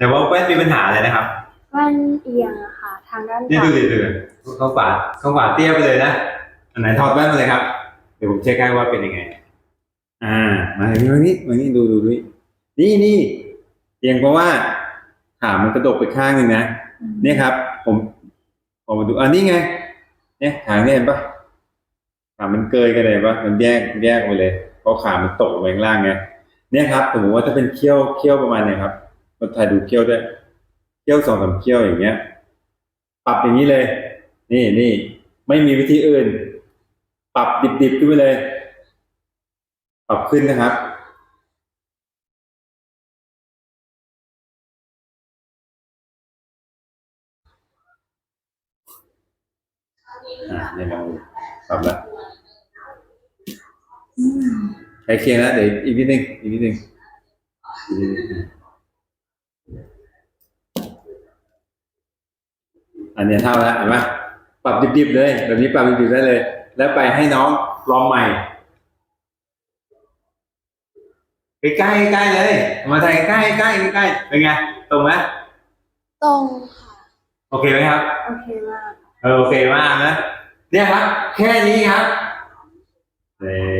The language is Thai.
แต่ว่าแว่นมีปัญหาอะไรนะครับแว่นเอียงอะค่ะ ทางด้านนี่ขวาดูดิดูดิเขาฝาเขาฝาเตี้ยไปเลยนะอันไหนถอดแว่นมาเลยครับ เดี๋ยวผมเช็คให้ว่าเป็นยังไง อ่ามาทางนี้มานี่มานี่ดูดูดูนี่นี่เอียงเพราะว่าขามันกระดกไปข้างหนึ่งนะเนี่ยครับ ผมผมมาดูอันนี้ไง เนี่ยขาเนี่ยเห็นปะขามันเกยกันเลยปะมันแยกแยกไปเลยเพราะขามันตกลงไปข้างล่างไงเนี่ยครับสมมติว่าถ้าเป็นเขี้ยวเขี้ยวประมาณเนี่ยครับ เราถ่ายดูเขี้ยวด้วยเขี้ยวสองสามเขี้ยวอย่างเงี้ย ปรับอย่างนี้เลย นี่นี่ไม่มีวิธีอื่น ปรับดิบๆขึ้นไปเลย ปรับขึ้นนะครับอ่าเนี่ยลองปรับแล้วใกล้เคียงแล้วเดี๋ยวอีกนิดนึงอีกนิดนึงอีกนิดนึง อันเนี้ยเท่าแล้วเห็นไหมปรับดิบๆเลย แบบนี้ปรับดิบๆได้เลย แล้วไปให้น้องลองใหม่ใกล้ๆใกล้ๆเลย มาถ่ายใกล้ๆใกล้ๆใกล้ๆเป็นไง ตรงไหมตรงค่ะ โอเคไหมครับ โอเคมาก เออโอเคมากนะ เนี่ยครับ แค่นี้ครับเอ่อ